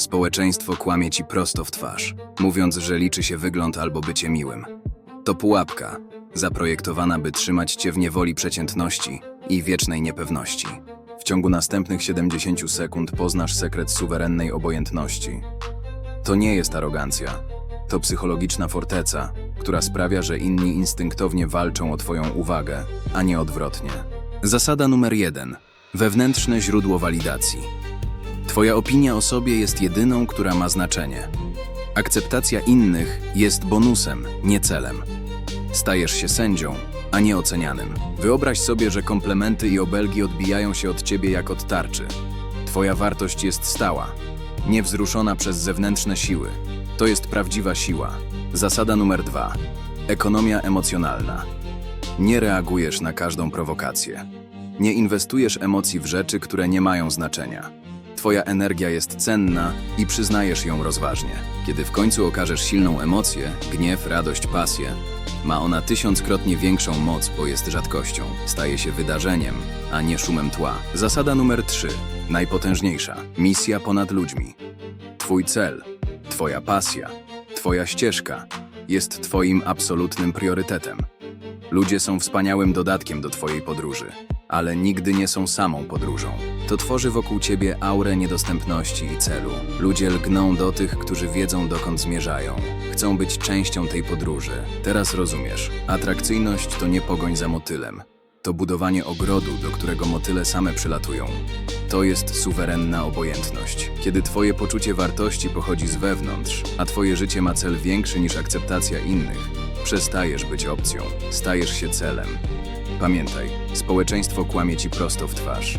Społeczeństwo kłamie ci prosto w twarz, mówiąc, że liczy się wygląd albo bycie miłym. To pułapka, zaprojektowana, by trzymać cię w niewoli przeciętności i wiecznej niepewności. W ciągu następnych 70 sekund poznasz sekret suwerennej obojętności. To nie jest arogancja. To psychologiczna forteca, która sprawia, że inni instynktownie walczą o Twoją uwagę, a nie odwrotnie. Zasada numer jeden: wewnętrzne źródło walidacji. Twoja opinia o sobie jest jedyną, która ma znaczenie. Akceptacja innych jest bonusem, nie celem. Stajesz się sędzią, a nie ocenianym. Wyobraź sobie, że komplementy i obelgi odbijają się od ciebie jak od tarczy. Twoja wartość jest stała, niewzruszona przez zewnętrzne siły. To jest prawdziwa siła. Zasada numer dwa. Ekonomia emocjonalna. Nie reagujesz na każdą prowokację. Nie inwestujesz emocji w rzeczy, które nie mają znaczenia. Twoja energia jest cenna i przyznajesz ją rozważnie. Kiedy w końcu okażesz silną emocję, gniew, radość, pasję, ma ona tysiąckrotnie większą moc, bo jest rzadkością. Staje się wydarzeniem, a nie szumem tła. Zasada numer 3. Najpotężniejsza. Misja ponad ludźmi. Twój cel, Twoja pasja, Twoja ścieżka jest Twoim absolutnym priorytetem. Ludzie są wspaniałym dodatkiem do Twojej podróży, ale nigdy nie są samą podróżą. To tworzy wokół Ciebie aurę niedostępności i celu. Ludzie lgną do tych, którzy wiedzą dokąd zmierzają. Chcą być częścią tej podróży. Teraz rozumiesz. Atrakcyjność to nie pogoń za motylem. To budowanie ogrodu, do którego motyle same przylatują. To jest suwerenna obojętność. Kiedy Twoje poczucie wartości pochodzi z wewnątrz, a Twoje życie ma cel większy niż akceptacja innych, przestajesz być opcją, stajesz się celem. Pamiętaj, społeczeństwo kłamie Ci prosto w twarz.